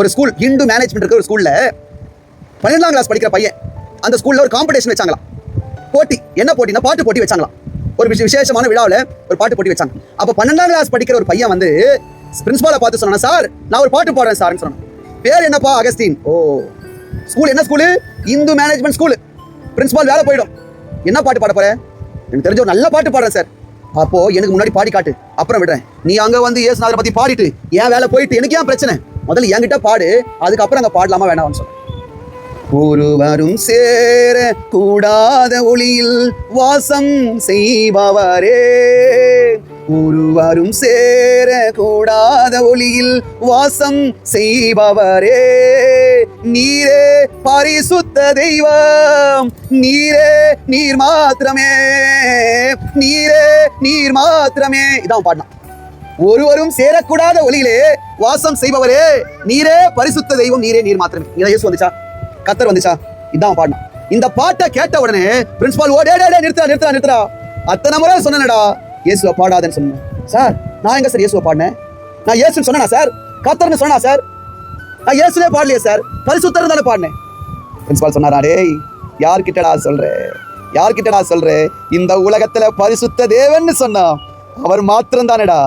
ஒரு school Hindu management இருக்கிற ஒரு ஸ்கூலில் பன்னெண்டாம் கிளாஸ் படிக்கிற பையன் அந்த ஸ்கூலில் ஒரு காம்படிஷன் வச்சாங்களாம். போட்டி என்ன போட்டினா பாட்டு போட்டி வச்சாங்களாம். ஒரு விஷ- விசேஷமான விழாவில் ஒரு பாட்டு போட்டி வச்சாங்க. அப்போ பன்னெண்டாம் கிளாஸ் படிக்கிற ஒரு பையன் வந்து பிரின்ஸ்பாலை பார்த்து சொன்னான் சார் நான் ஒரு பாட்டு பாடுறேன் சார்னு சொன்னேன். பேர் என்னப்பா அகஸ்டின் ஓ ஸ்கூல் என்ன school Hindu management school principal வேலை போயிடும். என்ன பாட்டு பாட போற? எனக்கு தெரிஞ்ச ஒரு நல்ல பாட்டு பாடுறேன் சார். அப்போ எனக்கு முன்னாடி பாடி காட்டு. அப்புறம் விடுறேன். நீ அங்க வந்து இயேசுநாதரை பத்தி பாடிட்டு ஏன் வேலை போயிட்டு எனக்கு ஏன் பிரச்சனை? முதல்ல என்கிட்ட பாடு அதுக்கப்புறம் அங்கே பாடலாமா வேணாம்னு சொல்ல. ஒருவரும் சேர கூடாத ஒளியில் வாசம் செய்பவரே. ஒருவரும் சேர கூடாத ஒளியில் வாசம் செய்பவரே. நீரே பரிசுத்த தெய்வம் நீரே நீர் மாத்திரமே நீரே நீர் மாத்திரமே. இதான் பாடலாம். ஒருவரும் சேரக்கூடாத ஒளியிலே வாசம் செய்பவரே. நீரே பரிசுத்த தெய்வம் நீரே நீர் மாத்திரமே. இதை இயேசு வந்துச்சா? கத்தர் வந்துச்சா? இதான் பாடணும் இந்த பாட்டை கேட்ட உடனே பிரின்சிபால் ஓடே டே நிறுத்தா நிறுத்தா நிறுத்தா அத்தனை முறை சொன்னேனடா. இயேசுவை பாடாதேன்னு சொன்னேன். சார் நான் எங்க சார் இயேசுவை பாடினேன்? நான் இயேசுன்னு சொன்னா சார்? கத்தர்னு சொன்னா சார்? நான் இயேசுவே பாடலையே சார். பரிசுத்தர் தானே பாடினேன். பிரின்சிபால் சொன்னாரா டேய் யார்கிட்டடா சொல்ற? யார்கிட்டடா சொல்றேன் இந்த உலகத்துல பரிசுத்த தேவன்னு சொன்னா அவர் மாத்திரம் தானடா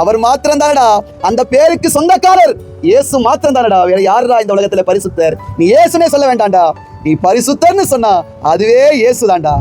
அவர் மாத்திரம் தானடா அந்த பேருக்கு சொந்தக்காரர். இயேசு மாத்திரம் தானடா வேற யாருடா இந்த உலகத்துல பரிசுத்தர்? நீ இயேசுனே சொல்ல வேண்டாம்டா. நீ பரிசுத்தர்னு சொன்னா அதுவே இயேசு தான்டா